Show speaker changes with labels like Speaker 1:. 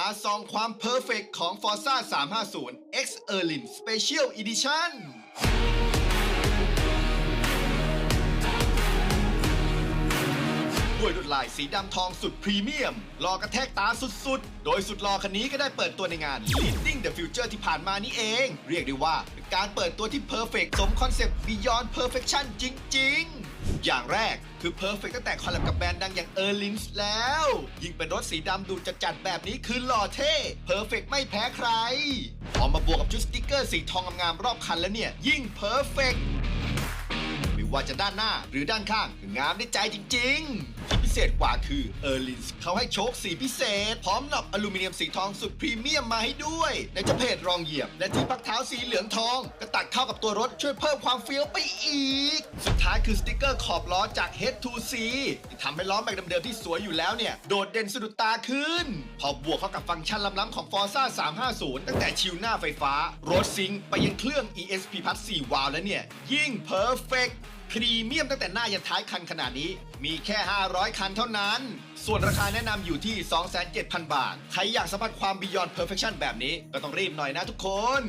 Speaker 1: าซองความเพอร์เฟกของ Forza 350 X Erlin Special Edition ด้วยลวดลายสีดำทองสุดพรีเมียมหล่อกระแทกตาสุดๆ โดยสุดหล่อคันนี้ก็ได้เปิดตัวในงาน Leading the Future ที่ผ่านมานี้เอง เรียกได้ว่าเป็นการเปิดตัวที่เพอร์เฟกสมคอนเซปต์ Beyond Perfection จริง ๆอย่างแรกคือเพอร์เฟกตั้งแต่คอลแลบกับแบรนด์ดังอย่าง e r l i n s แล้ว ยิ่งเป็นรถสีดำดูจัดๆแบบนี้คือหล่อเท่เพอร์เฟกไม่แพ้ใคร พอมาบวกกับชุดสติกเกอร์สีทองงามๆรอบคันแล้วเนี่ย ยิ่งเพอร์เฟกไม่ ว่าจะด้านหน้าหรือด้านข้างงามได้ใจจริง ๆ ที่พิเศษกว่าคือเออร์ลินส์เขาให้โชคสีพิเศษ พร้อมหนอกอลูมิเนียมสีทองสุดพรีเมียมมาให้ด้วยในเจ้าเพจรองเหยียบ และที่พักเท้าสีเหลืองทองก็ ตัดเข้ากับตัวรถช่วยเพิ่มความเฟี้ยวไปอีก สุดท้ายคือสติกเกอร์ขอบล้อจาก Head to C ที่ทำให้ล้อแม็กเดิมๆที่สวยอยู่แล้วเนี่ย โดดเด่นสะดุดตาขึ้น พอบวกเข้ากับฟังก์ชันล้ำๆของ Forza 350 ตั้งแต่ชิลหน้าไฟฟ้ารถซิงค์ไปยังเครื่อง ESP Plus 4วาล์วแล้วเนี่ย ยิ่งเพอร์เฟกพรีเมียมตั้งแต่หน้ายันท้ายคันขนาดนี้ มีแค่ 500 คันเท่านั้น ส่วนราคาแนะนำอยู่ที่ 27,000 บาท ใครอยากสัมผัสความ Beyond Perfection แบบนี้ ก็ต้องรีบหน่อยนะทุกคน